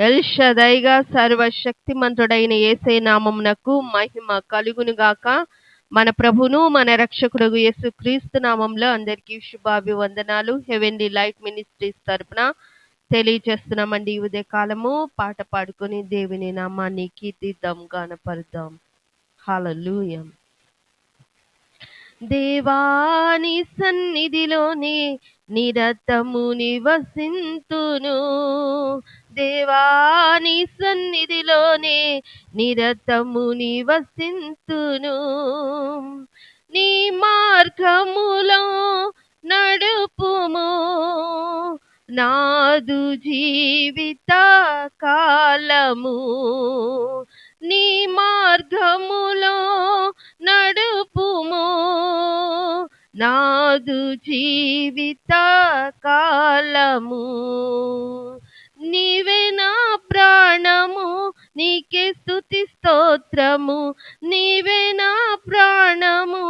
ఎల్షదైగా సర్వశక్తిమంతుడైన ఏసై నామమునకు మహిమ కలుగును గాక మన ప్రభును మన రక్షకుడు యేసు క్రీస్తు నామంలో అందరికీ శుభాభివందనాలు. హెవెన్లీ లైఫ్ మినిస్ట్రీస్ తరపున తెలియజేస్తున్నామండి ఉదయ కాలము పాట పాడుకొని దేవుని నామాన్ని కీర్తిద్దాం గానపరుద్దాం. హల్లెలూయా. దేవాని సన్నిధిలోనే నిరతము నివసింతును. దేవాని సన్నిధిలోనే నిరతము నివసింతును. నీ మార్గములో నడుపుము. నాదు జీవిత కాలము. నీ మార్గములో నడుపుము. నాదు జీవిత కాలము. నీకే స్థుతి స్తోత్రము నీవే నా ప్రాణము.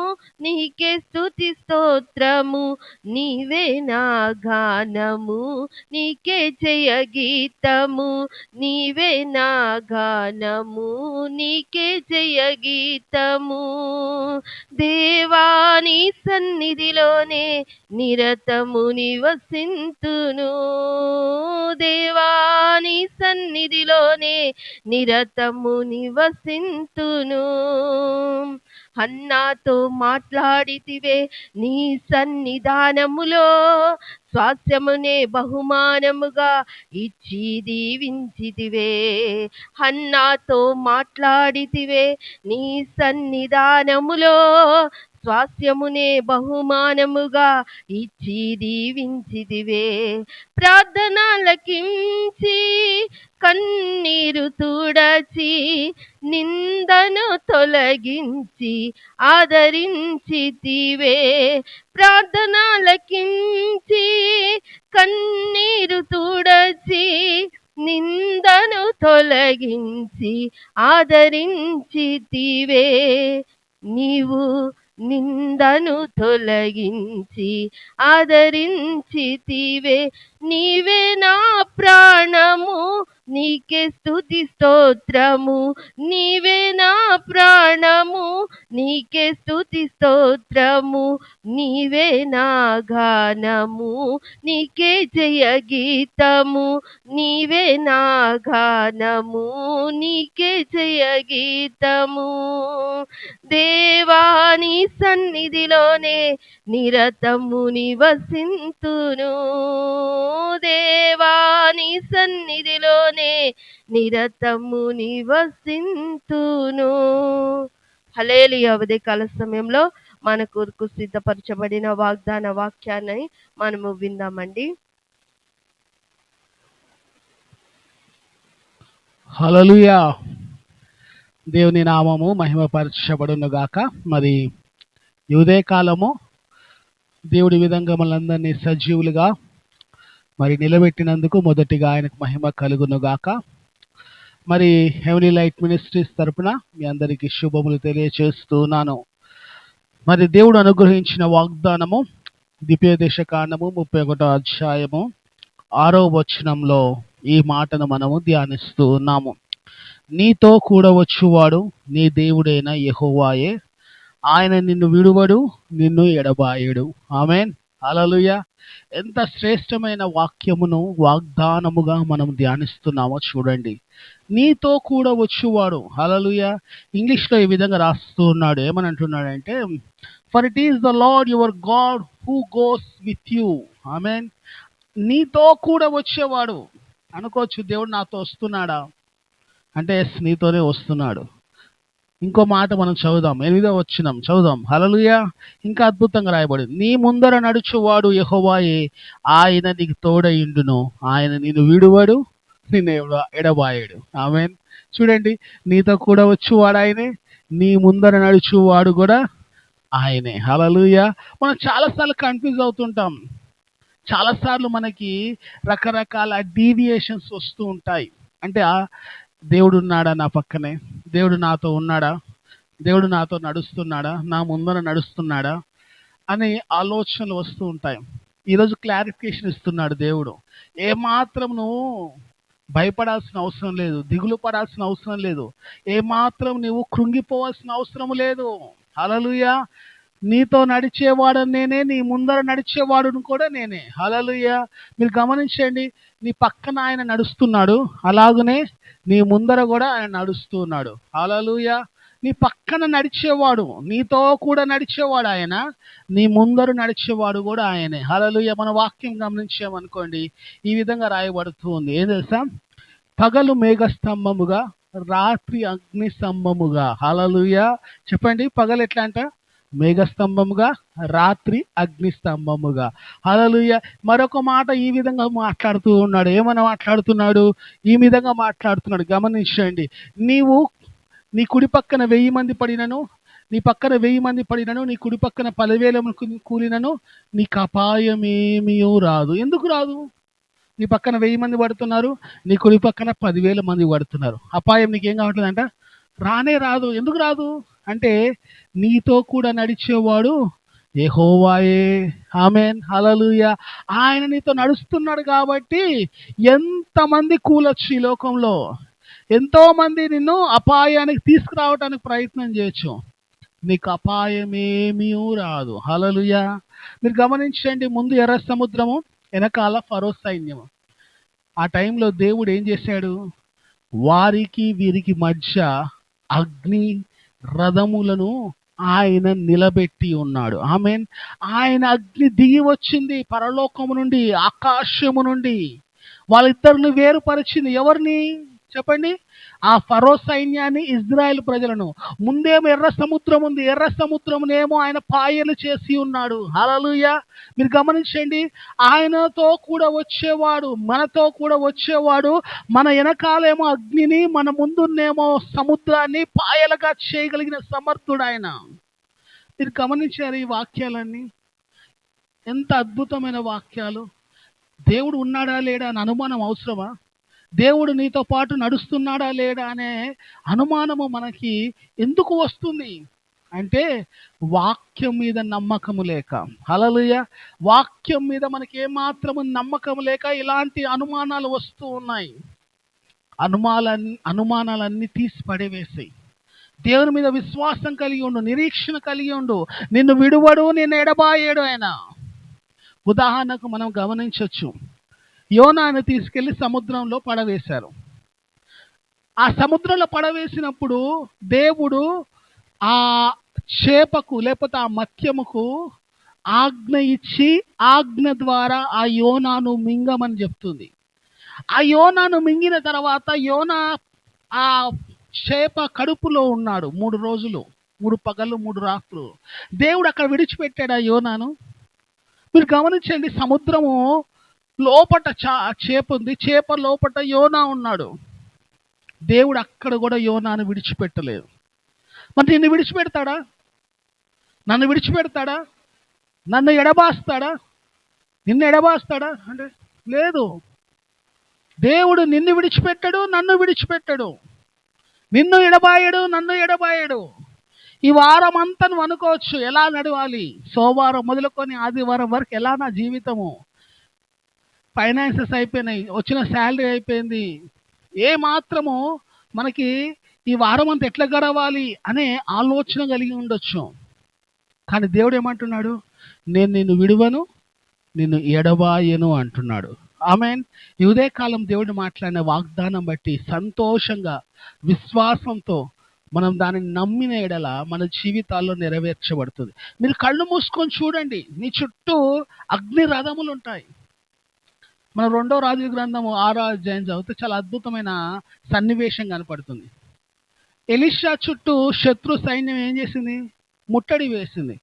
నీకే స్థుతి స్తోత్రము నీవే నా గానము నీకే జయ గీతము నీవే నా గానము నీకే జయ గీతము. దేవాని సన్నిధిలోనే నిరతము నివసింతును. దేవాని సన్నిధిలోనే నిరతము నివసింతును. అన్నాతో మాట్లాడితివే నీ సన్నిధానములో. స్వాస్యమునే బహుమానముగా ఇచ్చి దీవించితివే. అన్నాతో మాట్లాడితివే నీ సన్నిధానములో. స్వాస్యమునే బహుమానముగా ఇచ్చి దీవించిదివే ప్రార్థనలకించి కన్నీరు తుడచి నిందను తొలగించి ఆదరించితివే. ప్రార్థనలకించి కన్నీరు తుడచి నిందను తొలగించి ఆదరించితివే. నీవు నిందను తొలగించి ఆదరించితివే. నీవే నా ప్రాణము నీకే స్తుతి స్తోత్రము నీవే నా ప్రాణము. నీకే స్తుతి స్తోత్రము నీవే నా గానము. నీకే జయ గీతము నీవే నా గానము. నీకే జయ గీతము. దేవాని సన్నిధిలోనే నిరతము నివసింతును. దేవాని సన్నిధిలోనే నిరతము నివసింతును. హలేలి అవధి కాల సమయంలో మన కొరకు సిద్ధపరచబడిన వాగ్దాన వాక్యాన్ని మనము విందామండి. హలలుయా దేవుని నామము మహిమపరచబడును గాక. మరి ఈ ఉదయకాలము దేవుడి విధంగా మనందరినీ సజీవులుగా మరి నిలబెట్టినందుకు మొదటిగా ఆయనకు మహిమ కలుగును గాక మరి హెవెనీ లైట్ మినిస్ట్రీస్ తరపున మీ అందరికీ శుభములు తెలియచేస్తున్నాను. మరి దేవుడు అనుగ్రహించిన వాగ్దానము దివ్యోదేశ కాండము ముప్పై ఒకటో అధ్యాయము ఆరో వచనంలో ఈ మాటను మనము ధ్యానిస్తూ ఉన్నాము నీతో కూడా వచ్చువాడు నీ దేవుడైన యహోవాయే. ఆయన నిన్ను విడువడు నిన్ను ఎడబాయడు. ఆమెన్. అలలుయ ఎంత శ్రేష్టమైన వాక్యమును వాగ్దానముగా మనం ధ్యానిస్తున్నామో చూడండి. నీతో కూడా వచ్చువాడు. హల్లెలూయ. ఇంగ్లీష్లో ఈ విధంగా రాస్తూ ఉన్నాడు. ఏమని అంటున్నాడంటే for it is the Lord your God who goes with you I mean నీతో కూడా వచ్చేవాడు. అనుకోవచ్చు దేవుడు నాతో వస్తున్నాడా? అంటే ఎస్ నీతోనే వస్తున్నాడు. ఇంకో మాట మనం చదువుదాం. ఎనిమిదో వచ్చినాం చదువుదాం. హలలుయ ఇంకా అద్భుతంగా రాయబడింది. నీ ముందర నడుచువాడు యహోవాయే. ఆయన నీకు తోడయిండును. ఆయన నిన్ను విడువడు. నిన్ను ఎడబాయడు. ఆమె చూడండి నీతో కూడా వచ్చువాడు ఆయనే. నీ ముందర నడుచువాడు కూడా ఆయనే. హలలుయ మనం చాలాసార్లు కన్ఫ్యూజ్ అవుతుంటాం. చాలాసార్లు మనకి రకరకాల డీవియేషన్స్ వస్తూ ఉంటాయి. అంటే దేవుడు ఉన్నాడా నా పక్కనే? దేవుడు నాతో ఉన్నాడా? దేవుడు నాతో నడుస్తున్నాడా? నా ముందర నడుస్తున్నాడా? అనే ఆలోచనలు వస్తూ ఉంటాయి. ఈరోజు క్లారిఫికేషన్ ఇస్తున్నాడు దేవుడు. ఏమాత్రం నువ్వు భయపడాల్సిన అవసరం లేదు దిగులు పడాల్సిన అవసరం లేదు. ఏమాత్రం నువ్వు కృంగిపోవాల్సిన అవసరం లేదు. అలలుయా నీతో నడిచేవాడు నేనే నీ ముందర నడిచేవాడును కూడా నేనే. హలలుయ మీరు గమనించండి నీ పక్కన ఆయన నడుస్తున్నాడు అలాగనే నీ ముందర కూడా ఆయన నడుస్తున్నాడు. హలలుయ నీ పక్కన నడిచేవాడు నీతో కూడా నడిచేవాడు ఆయన నీ ముందరు నడిచేవాడు కూడా ఆయనే. హలలుయ మన వాక్యం గమనించామనుకోండి ఈ విధంగా రాయబడుతూ ఉంది. ఏం తెలుసా? పగలు మేఘస్తంభముగా రాత్రి అగ్ని స్తంభముగా హలలుయ చెప్పండి పగలు ఎట్లా అంట? మేఘస్తంభముగా రాత్రి అగ్నిస్తంభముగా. అలలు మరొక మాట ఈ విధంగా మాట్లాడుతూ ఉన్నాడు. ఏమని మాట్లాడుతున్నాడు? ఈ విధంగా మాట్లాడుతున్నాడు. గమనించండి. నీవు నీ కుడి పక్కన వెయ్యి మంది పడినను నీ పక్కన వెయ్యి మంది పడినను నీ కుడి పక్కన పదివేల కూలినను నీకు అపాయమేమీ రాదు. ఎందుకు రాదు? నీ పక్కన వెయ్యి మంది పడుతున్నారు నీ కుడి పక్కన పదివేల మంది పడుతున్నారు. అపాయం నీకేం కావట్లేదంట? రానే రాదు. ఎందుకు రాదు? అంటే నీతో కూడా నడిచేవాడు ఏహోవాయే ఆమెన్. హలలుయ ఆయన నీతో నడుస్తున్నాడు కాబట్టి ఎంతమంది కూలొచ్చు ఈ లోకంలో? ఎంతోమంది నిన్ను అపాయానికి తీసుకురావడానికి ప్రయత్నం చేయొచ్చు. నీకు అపాయమేమీ రాదు. హలలుయ మీరు గమనించండి ముందు ఎర్ర సముద్రము వెనకాల ఫరో సైన్యము. ఆ టైంలో దేవుడు ఏం చేశాడు? వారికి వీరికి మధ్య అగ్ని రథములను ఆయన నిలబెట్టి ఉన్నాడు. ఆమె ఆయన అగ్ని దిగి వచ్చింది పరలోకము నుండి ఆకాశము నుండి. వాళ్ళిద్దరిని వేరుపరిచింది ఎవరిని? చెప్పండి. ఆ ఫరో సైన్యాన్ని ఇజ్రాయెల్ ప్రజలను. ముందేమో ఎర్ర సముద్రం ఉంది ఎర్ర సముద్రమునేమో ఆయన పాయలు చేసి ఉన్నాడు. హలలుయ మీరు గమనించండి ఆయనతో కూడా వచ్చేవాడు మనతో కూడా వచ్చేవాడు మన వెనకాలేమో అగ్నిని మన ముందున్నేమో సముద్రాన్ని పాయలుగా చేయగలిగిన సమర్థుడు ఆయన. మీరు గమనించారు ఈ వాక్యాలన్నీ? ఎంత అద్భుతమైన వాక్యాలు. దేవుడు ఉన్నాడా లేడా అని అనుమానం అవసరమా? దేవుడు నీతో పాటు నడుస్తున్నాడా లేడా అనే అనుమానము మనకి ఎందుకు వస్తుంది? అంటే వాక్యం మీద నమ్మకము లేక. హలలుయ వాక్యం మీద మనకి ఏమాత్రము నమ్మకం లేక ఇలాంటి అనుమానాలు వస్తూ ఉన్నాయి. అనుమానాలన్నీ అనుమానాలన్నీ తీసి పడేవేసాయి. దేవుని మీద విశ్వాసం కలిగి ఉండు నిరీక్షణ కలిగి ఉండు. నిన్ను విడువడు నిన్ను ఎడబాయేడు ఆయన. ఉదాహరణకు మనం గమనించవచ్చు యోనాను తీసుకెళ్ళి సముద్రంలో పడవేశారు. ఆ సముద్రంలో పడవేసినప్పుడు దేవుడు ఆ చేపకు లేకపోతే ఆ మత్యముకు ఆజ్ఞ ఇచ్చి ఆజ్ఞ ద్వారా ఆ యోనాను మింగమని చెప్తుంది. ఆ యోనాను మింగిన తర్వాత యోనా ఆ చేప కడుపులో ఉన్నాడు మూడు రోజులు మూడు పగలు మూడు రాత్రులు. దేవుడు అక్కడ విడిచిపెట్టాడు ఆ యోనాను. మీరు గమనించండి సముద్రము లోపట చా చేప ఉంది. చేప లోపట యోనా ఉన్నాడు. దేవుడు అక్కడ కూడా యోనాను విడిచిపెట్టలేదు. మరి నిన్ను విడిచిపెడతాడా? నన్ను విడిచిపెడతాడా? నన్ను ఎడబాస్తాడా? నిన్ను ఎడబాస్తాడా? అంటే లేదు. దేవుడు నిన్ను విడిచిపెట్టడు నన్ను విడిచిపెట్టడు. నిన్ను ఎడబాయడు నన్ను ఎడబాయడు. ఈ వారం అంతా నువ్వు అనుకోవచ్చు ఎలా నడవాలి? సోమవారం మొదలుకొని ఆదివారం వరకు ఎలా నా జీవితము? ఫైనాన్సెస్ అయిపోయినాయి వచ్చిన శాలరీ అయిపోయింది. ఏ మాత్రము మనకి ఈ వారం అంతా ఎట్లా గడవాలి అనే ఆలోచన కలిగి ఉండొచ్చు. కానీ దేవుడు ఏమంటున్నాడు? నేను నిన్ను విడువను నిన్ను ఎడబాయను అంటున్నాడు. ఆమెన్. ఈ ఉదయకాలం దేవుడు మాట్లాడిన వాగ్దానం బట్టి సంతోషంగా విశ్వాసంతో మనం దానిని నమ్మిన ఎడల మన జీవితాల్లో నెరవేర్చబడుతుంది. మీరు కళ్ళు మూసుకొని చూడండి. నీ చుట్టూ అగ్ని రథములు ఉంటాయి. మన రెండో రాజుల గ్రంథము ఆరో అధ్యాయం చదివితే చాలా అద్భుతమైన సన్నివేశం కనపడుతుంది. ఎలిషా చుట్టూ శత్రు సైన్యం ఏం చేసింది? ముట్టడి వేసింది.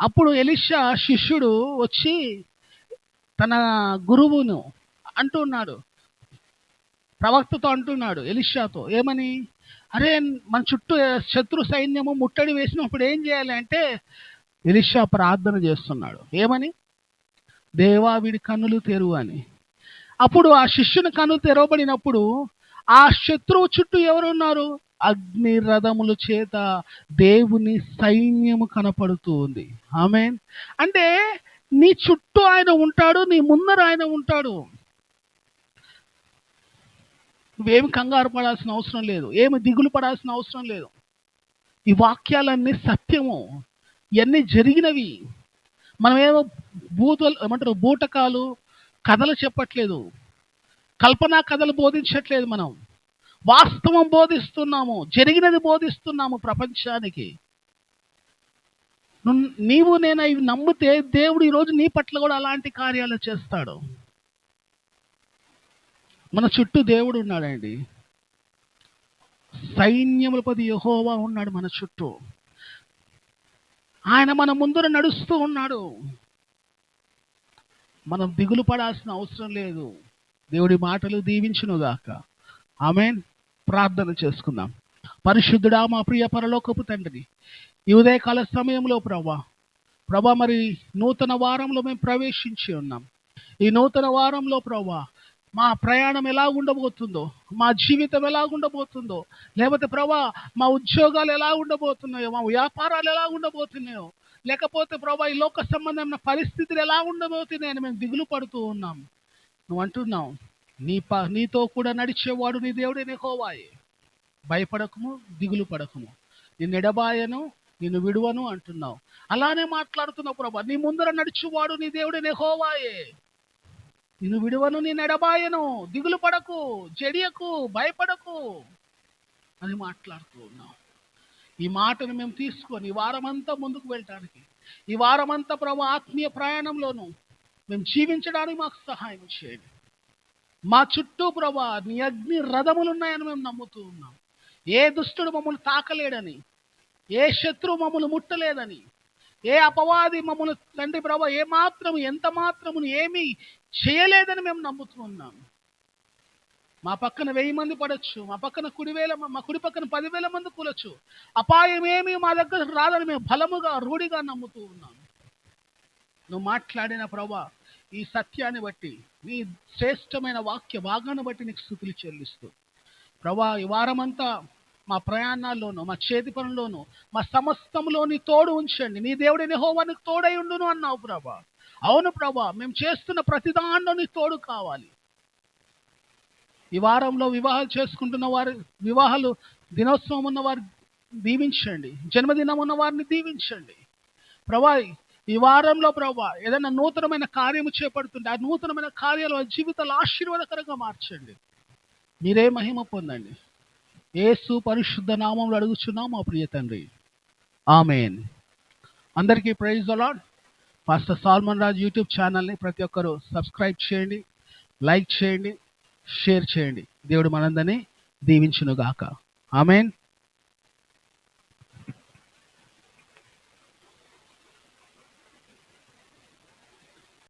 అప్పుడు ఎలిషా శిష్యుడు వచ్చి తన గురువును అంటున్నాడు ప్రవక్తతో అంటున్నాడు ఎలిషాతో. ఏమని? అరే మన చుట్టూ శత్రు సైన్యము ముట్టడి వేసినప్పుడు ఏం చేయాలి అంటే ఎలిషా ప్రార్థన చేస్తున్నాడు. ఏమని? దేవా వీడి కన్నులు తెరువు అని. అప్పుడు ఆ శిష్యుని కన్నులు తెరవబడినప్పుడు ఆ శత్రువు చుట్టూ ఎవరున్నారు? అగ్ని రథముల చేత దేవుని సైన్యము కనపడుతూ ఉంది. ఆమె అంటే నీ చుట్టూ ఆయన ఉంటాడు నీ ముందర ఆయన ఉంటాడు. నువ్వేమి కంగారు పడాల్సిన అవసరం లేదు. ఏమి దిగులు పడాల్సిన అవసరం లేదు. ఈ వాక్యాలన్నీ సత్యము. ఇవన్నీ జరిగినవి. మనం ఏమో భూతలు ఏమంటారు బూటకాలు కథలు చెప్పట్లేదు. కల్పనా కథలు బోధించట్లేదు మనం. వాస్తవం బోధిస్తున్నాము జరిగినది బోధిస్తున్నాము ప్రపంచానికి. నీవు నేను ఇవి నమ్మితే దేవుడు ఈరోజు నీ పట్ల కూడా అలాంటి కార్యాలు చేస్తాడు. మన చుట్టూ దేవుడు ఉన్నాడండి. సైన్యములపది యహోవా ఉన్నాడు మన చుట్టూ. ఆయన మన ముందర నడుస్తూ ఉన్నాడు. మనం దిగులు పడాల్సిన అవసరం లేదు. దేవుడి మాటలు దీవించునుగాక ఆమె ప్రార్థన చేసుకుందాం. పరిశుద్ధుడా మా ప్రియ పరలోకపు తండ్రి ఈ ఉదయకాల సమయంలో ప్రభా ప్రభా మరి నూతన వారంలో మేము ప్రవేశించి ఉన్నాం. ఈ నూతన వారంలో ప్రభా మా ప్రయాణం ఎలా ఉండబోతుందో మా జీవితం ఎలా ఉండబోతుందో లేకపోతే ప్రభా మా ఉద్యోగాలు ఎలా ఉండబోతున్నాయో మా వ్యాపారాలు ఎలా ఉండబోతున్నాయో లేకపోతే ప్రభా ఈ లోక సంబంధమైన పరిస్థితులు ఎలా ఉండబోతున్నాయని మేము దిగులు పడుతూ ఉన్నాం. నువ్వు అంటున్నావు నీ ప నీతో కూడా నడిచేవాడు నీ దేవుడే నెహోవాయే భయపడకము దిగులు పడకము. నిన్ను ఎడబాయను నిన్ను విడువను అంటున్నావు. అలానే మాట్లాడుతున్నావు ప్రభా నీ ముందర నడిచేవాడు నీ దేవుడే నెహోవాయే నిన్ను విడువను నేను ఎడబాయను దిగులు పడకు జడియకు భయపడకు అని మాట్లాడుతూ ఉన్నాం. ఈ మాటను మేము తీసుకొని వారమంతా ముందుకు వెళ్ళటానికి ఈ వారమంతా ప్రభు ఆత్మీయ ప్రయాణంలోనూ మేము జీవించడానికి మాకు సహాయం చేయండి. మా చుట్టూ ప్రభా నీ అగ్ని రథములు ఉన్నాయని మేము నమ్ముతూ ఉన్నాం. ఏ దుష్టుడు మమ్మల్ని తాకలేడని ఏ శత్రువు మమ్మల్ని ముట్టలేదని ఏ అపవాది మమ్మల్ని తండ్రి ప్రభ ఏ ఎంత మాత్రమును ఏమీ చేయలేదని మేము నమ్ముతున్నాం మా పక్కన వెయ్యి మంది పడవచ్చు మా పక్కన కుడివేల మా కుడి పక్కన పదివేల మంది కూలొచ్చు. అపాయం ఏమీ మా దగ్గర రాదని మేము బలముగా రూఢిగా నమ్ముతూ ఉన్నాం. నువ్వు మాట్లాడిన ప్రభా ఈ సత్యాన్ని బట్టి నీ శ్రేష్టమైన వాక్య భాగాన్ని బట్టి నీకు స్థుతులు చెల్లిస్తూ. ప్రభా ఈ వారమంతా మా ప్రయాణాల్లోనూ మా చేతి పనుల్లోనూ మా సమస్తంలో నీ తోడు ఉంచండి. నీ దేవుడిని నిహోవానికి తోడై ఉండును అన్నావు ప్రభా. అవును ప్రభా మేము చేస్తున్న ప్రతి దాంట్లో నీ తోడు కావాలి. ఈ వారంలో వివాహాలు చేసుకుంటున్న వారు వివాహాలు దినోత్సవం ఉన్న వారు దీవించండి. జన్మదినం ఉన్న వారిని దీవించండి. ప్రభా ఈ వారంలో ప్రభా ఏదైనా నూతనమైన కార్యము చేపడుతుంటే ఆ నూతనమైన కార్యాలు జీవితాలు ఆశీర్వాదకరంగా మార్చండి. మీరే మహిమ పొందండి. ఏసు పరిశుద్ధ నామంలో అడుగుచున్నాం మా ప్రియ తండ్రి. ఆమెన్. అందరికీ ప్రైజ్ అలాడ్ పాస్టర్ సాల్మన్ రాజ్ యూట్యూబ్ ఛానల్ని ప్రతి ఒక్కరూ సబ్స్క్రైబ్ చేయండి లైక్ చేయండి షేర్ చేయండి. దేవుడు మనందరినీ దీవించునుగాక. ఆమెన్.